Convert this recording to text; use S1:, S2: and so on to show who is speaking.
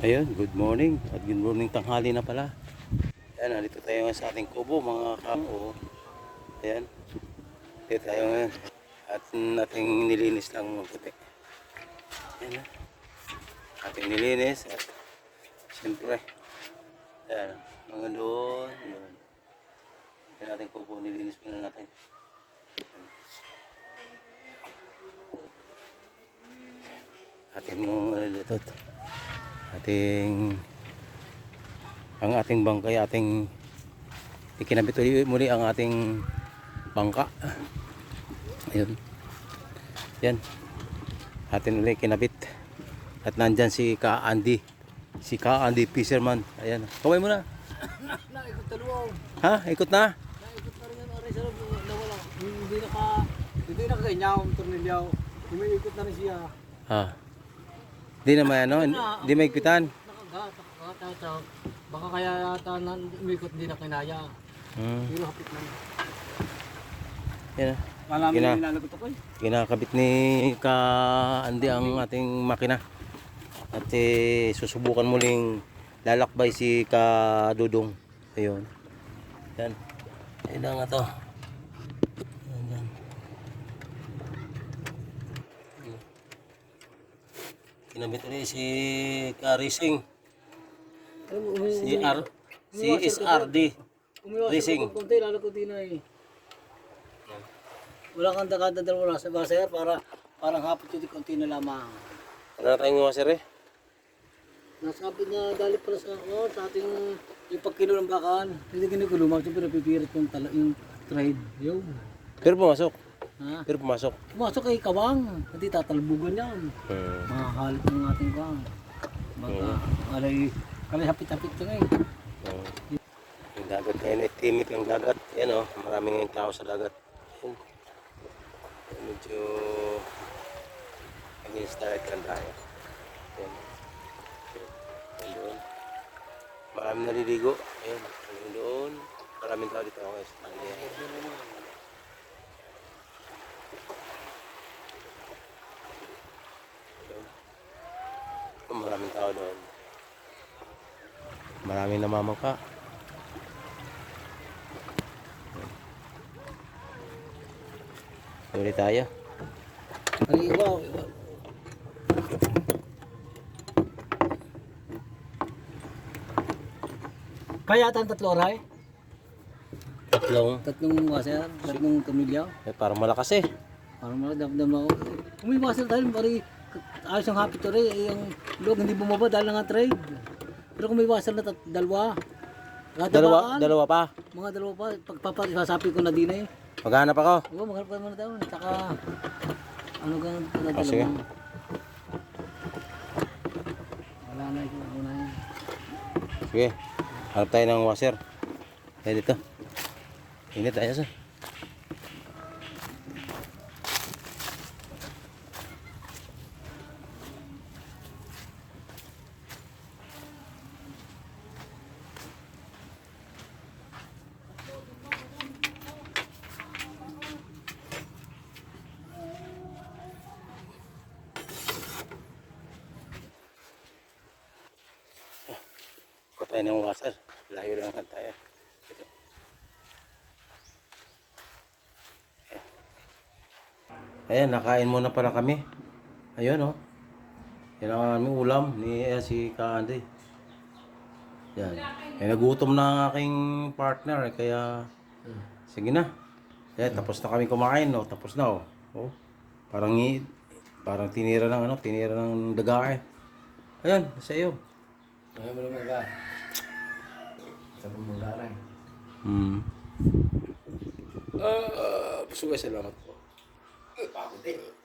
S1: Ayun, good morning. At good morning tanghali na pala. Ayan, nandito tayo ngayon sa ating kubo, mga kamo. Ayan. Dito tayo ngayon. At ating nilinis lang ng puti. Ayan. Ating nilinis at siyempre, ayan, mga doon, doon. Ayan ating kubo, nilinis muna natin. Ating mga dito ating ang ating bangkay ating ikinabit uli muli ang ating bangka. Ayun. Yan. Atin uli kinabit. At nandyan si Ka Andy. Si Ka Andy Fisherman. Ayan. Kaway mo na.
S2: Naikot taluaw.
S1: ha? Ikot na?
S2: Naikot na rin yung loob nawala. Hindi naka hindi na kaganyaw ang tornilyaw. Umiikot na rin siya.
S1: ha di na may ano di may ikutan
S2: Nakagat, nakagat ata. Baka kaya yata na umikot hindi na kinaya.
S1: hmm.
S2: Pero hapit na.
S1: yan
S2: Malami
S1: Gina.
S2: na nilalagot ako eh.
S1: kinakabit ni Ka Andy ang ating makina at eh, susubukan muling lalakbay si Ka Dudong ayun yan ayun na nga to Yan, yan. Kinabit ulit si Ka Racing
S2: Alam mo, umi-
S1: si R si SRD Racing.
S2: ako konti, lalagot din eh. Wala kang dakada dalawa sa baser para parang hapit yung konti na lamang.
S1: ano tayong mga sir eh
S2: Nasabi na dali pala sa oh, sa ating yung pagkilo ng bakaan. Hindi ginugulo, mas pero pipirit yung, tala, yung trade. Yo.
S1: pero pumasok
S2: Ha?
S1: pero pumasok
S2: Pumasok kay Kawang. Hindi tatalbugan yan.
S1: hmm.
S2: Makakalit ng ating kawang. Baka alay, alay hapit-hapit ka ngayon.
S1: Oh. Yung dagat ngayon ay timid ang dagat. Yan o, maraming ngayong tao sa dagat. Yan. Medyo against diet lang tayo. Yan. Yan doon. Maraming naliligo. Ayan, maraming doon. Maraming tao dito guys. Ayan. Maraming tao doon. Maraming namamangka. Huli tayo.
S2: Ay, wow. wow. Kaya ata ang tatlo oray?
S1: Tatlong.
S2: Tatlong waser, tatlong tumilyaw.
S1: Eh, parang malakas eh.
S2: Parang maradamdam ako. Umiwasan tayo, pari ayos ang happy to rin, eh, yung loob hindi bumaba dahil nga trade. Pero kung may wasan na tat- dalawa, kada
S1: Dalawa, dalawa pa.
S2: mga dalawa pa, pagpapasasapi ko na din eh.
S1: Maghanap ako.
S2: Oo, maghanap ka naman tayo. Saka, ano ka na
S1: Oh,
S2: dalawa.
S1: sige.
S2: Wala na ito, ako na yun.
S1: Sige. Hanap tayo ng washer. Eh, dito. Init tayo sa. Tayo ng washer. Layo lang lang tayo. Dito. Ayan, nakain muna pala kami. Ayun, oh. Yan ang aming ulam ni eh, si Kaandy. Yan. Eh, nagutom na ang aking partner, eh, kaya... Sige na. Eh, tapos na kami kumain, oh. Tapos na, oh. oh. Parang, parang tinira ng ano, tinira ng daga, eh. Ayan, sa iyo.
S2: Ayaw mo naman ka. Sa pumanggaran.
S1: Hmm. Ah, uh, salamat po.
S2: Pagod eh.